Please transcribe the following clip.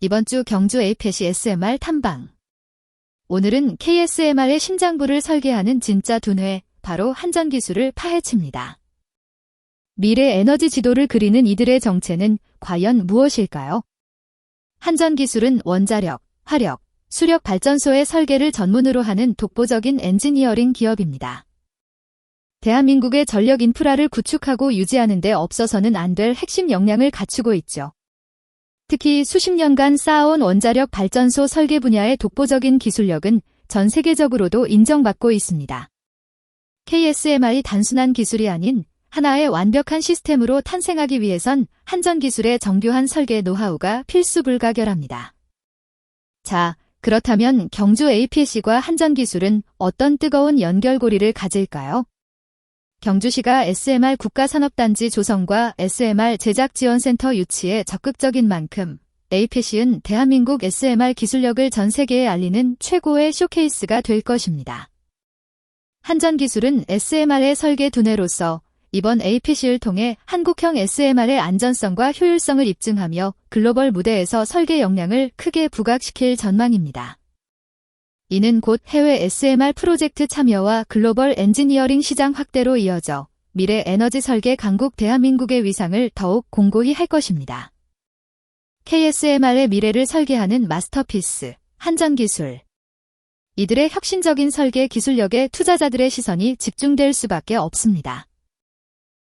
이번 주 경주 에이펫이 SMR 탐방. 오늘은 KSMR의 심장부를 설계하는 진짜 두뇌, 바로 한전 기술을 파헤칩니다. 미래 에너지 지도를 그리는 이들의 정체는 과연 무엇일까요? 한전 기술은 원자력, 화력, 수력 발전소의 설계를 전문으로 하는 독보적인 엔지니어링 기업입니다. 대한민국의 전력 인프라를 구축하고 유지하는 데 없어서는 안 될 핵심 역량을 갖추고 있죠. 특히 수십 년간 쌓아온 원자력 발전소 설계 분야의 독보적인 기술력은 전 세계적으로도 인정받고 있습니다. KSMR이 단순한 기술이 아닌 하나의 완벽한 시스템으로 탄생하기 위해선 한전 기술의 정교한 설계 노하우가 필수 불가결합니다. 자, 그렇다면 경주 APC과 한전 기술은 어떤 뜨거운 연결고리를 가질까요? 경주시가 SMR 국가산업단지 조성과 SMR 제작지원센터 유치에 적극적인 만큼 APC은 대한민국 SMR 기술력을 전 세계에 알리는 최고의 쇼케이스가 될 것입니다. 한전기술은 SMR의 설계 두뇌로서 이번 APC를 통해 한국형 SMR의 안전성과 효율성을 입증하며 글로벌 무대에서 설계 역량을 크게 부각시킬 전망입니다. 이는 곧 해외 SMR 프로젝트 참여와 글로벌 엔지니어링 시장 확대로 이어져 미래 에너지 설계 강국 대한민국의 위상을 더욱 공고히 할 것입니다. KSMR의 미래를 설계하는 마스터피스, 한전기술. 이들의 혁신적인 설계 기술력에 투자자들의 시선이 집중될 수밖에 없습니다.